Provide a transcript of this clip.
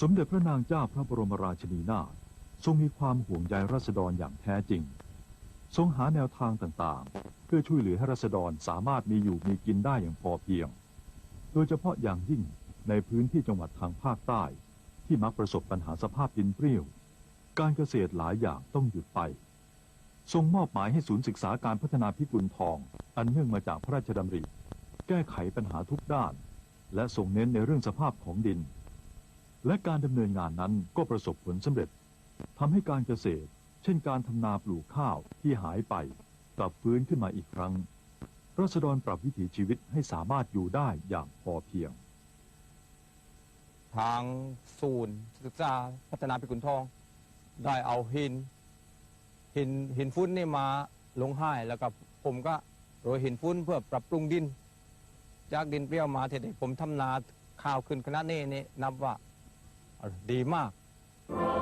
สมเด็จพระนางเจ้าพระบรมราชินีนาถทรงมีความห่วงใยราษฎรอย่างแท้จริง ทรงหาแนวทางต่างๆ เพื่อช่วยเหลือให้ราษฎรสามารถมีอยู่มีกินได้อย่างพอเพียง โดยเฉพาะอย่างยิ่งในพื้นที่จังหวัดทางภาคใต้ ที่มักประสบปัญหาสภาพดินเปรี้ยว การเกษตรหลายอย่างต้องหยุดไป ทรงมอบหมายให้ศูนย์ศึกษาการพัฒนาพิกุลทอง อันเนื่องมาจากพระราชดำริ แก้ไขปัญหาทุกด้าน และส่งเน้นในเรื่องสภาพของดิน และการดำเนินงานนั้นก็ประสบผลสำเร็จทำให้การเกษตร เช่นการทำนาปลูกข้าวที่หายไป กลับฟื้นขึ้นมาอีกครั้งรัษฎรปรับวิถีชีวิตให้สามารถอยู่ได้อย่างพอเพียง ทางศูนย์ศึกษาพัฒนาพิกุลทอง ได้เอาหิน หินหินฟุ้นนี่มาลงให้แล้วก็ผมก็โรยหินฟุ้นเพื่อปรับปรุงดิน จากดินเปรี้ยวมาเทเดผมทำนาข้าวขึ้นขนาดนี้นี่นับว่า ดีมากเ